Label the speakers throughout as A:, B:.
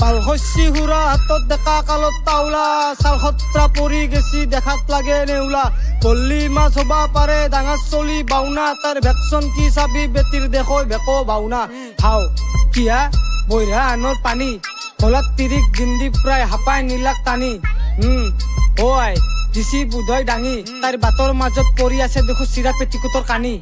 A: পালশস্যি সুৰা হাতত ডেকা কালত তাওলা চাল সত্ৰা পৰি গেছি দেখাত লাগে নেউলা। পল্লী মাছ হবা পাৰে ডাঙৰ চলি বাউনা তাৰ ভেকচন কি চাবি বেটিৰ দেখৈ ভেকো বাউনা। হাও কিয়া? বৈৰা আনৰ পানী। হলাত তিৰিক গিন্দি প্ৰায় হাপাই নীলাক টানি। আই দিছি বুধই দাঙি তাইৰ বাটৰ মাজত পৰি আছে দেখো চিৰা পেটিকোটৰ কানি।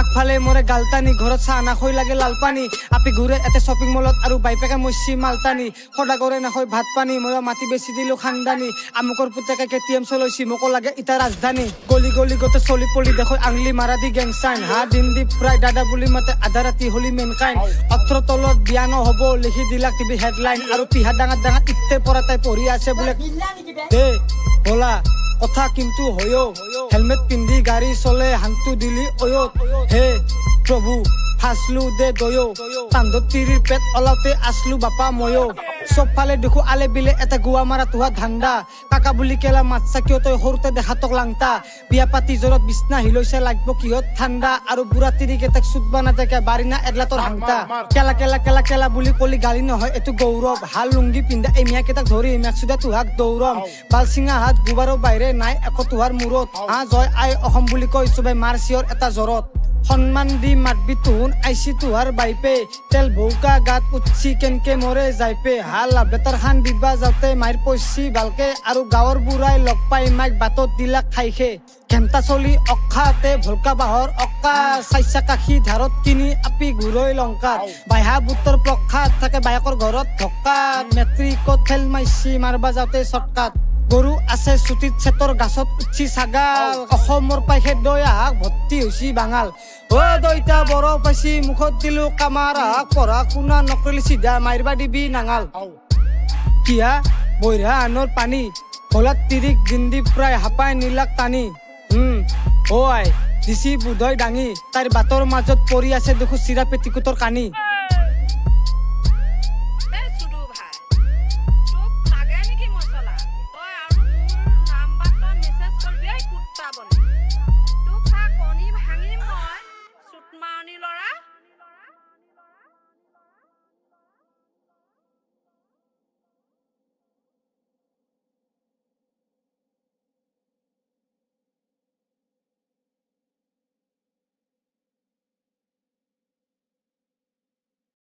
A: আগফালে মৰে গালটানি ঘৰত চাহ নাখৈ লাগে লাল পানী আপি ঘূৰে এতে শ্বপিং মলত আৰু বাইপেকে মচি মালটানি। সদাগৰে নাখৈ ভাত পানী মই মাটি বেচি দিলো খানদানি। আমুকৰ পুতেকে কে টি এম চলৈছি মোকো লাগে ইটা ৰাজধানী। গলি গলি গোটে চলি পলি দেখো আংলি মাৰা দি গেং চাইন হা দিন দি প্ৰায় দাদা বুলি মাতে আধা ৰাতি হলি মেন কাইন অথ্ৰ তলত বিয়া নহ'ব লিখি দিলাক টিভি হেডলাইন। আৰু পিহা ডাঙৰ ডাঙৰ ইত্তে পৰা তাই পঢ়ি আছে বোলে। দে। বলা কথা কিন্তু হয়ো হেলমেট পিন্ধি গাড়ী চলে হাংটো দিলি অয়ত হে প্ৰভু। ফাঁচলো দে দয়ো। কান্ধত তিৰিৰ পেট ওলাওতে আছলো বাপা ময়ো। চবফালে দেখো আলে বিলে এটা গোৱা মাৰা তোহা ধান্দা। কাকা বুলি কেলা মাতছা কিয় তই সৰুতে দেখাতক লাংটা বিয়া পাতি জ্বৰত বিছনা হিলৈছে লাগব কিহত ঠাণ্ডা আৰু বুঢ়া তিৰি কেইটাক চুটবা নাথাকে বাৰিনা এগলা তোৰ হাংটা কেলা কেলা কেলা কেলা বুলি কলি গালি নহয় এইটো গৌৰৱ। হাল লুংগি পিন্ধা এই মিয়া কেইটাক ধৰি মেক্সুদা তোহাক দৌৰম। বালচিঙা হাত গুবাৰৰ বাহিৰে নাই একো তোহাৰ মূৰত। আ জয় আই অসম বুলি কৈ চবে মাৰ চিঞৰ এটা জ্বৰত সন্মান দি মাতবি তুহুন আইছি তোহাৰ বাইপে। তেল ভৌকা গাত উঠছি কেনকে মৰে যাইপে। হাল বেটাৰ খান দিবা যাওঁতে মাইৰ পইছি ভালকে আৰু গাঁৱৰ বুঢ়াই লগ পাই মাইক বাটত দিলা খাইখে। ঘেণ্টা চলি অখাতে ভলকা বাঁহৰ অকা চাইছা কাশী ধাৰত কিনি আপি ঘূৰৈ লংকাত। বাইহা বুটৰ প্ৰসাদ থাকে বায়েকৰ ঘৰত ধকাত মেট্ৰিকত ফেল মাইছি মাৰবা যাওঁতে চটকাত। গৰু আছে চুটিত চেতৰ গাছত উঠছি ছাগাল অসমৰ দৈ আহাক ভৰ্তি হৈছি বাঙাল। অ দইতা বৰ পাইছি মুখত দিলো কামাৰ আহাক পঢ়া শুনা নকৰিলি চিধা মাৰিবা দিবি নাঙাল। কিয়া? বৈৰা আনৰ পানী। হলাত তিৰিক গিন্দি প্ৰায় হাপাই নীলাক টানি। অ আই দিছি বুধই দাঙি। তাইৰ বাটৰ মাজত পৰি আছে দেখো চিৰা পেটিকোটৰ কানি।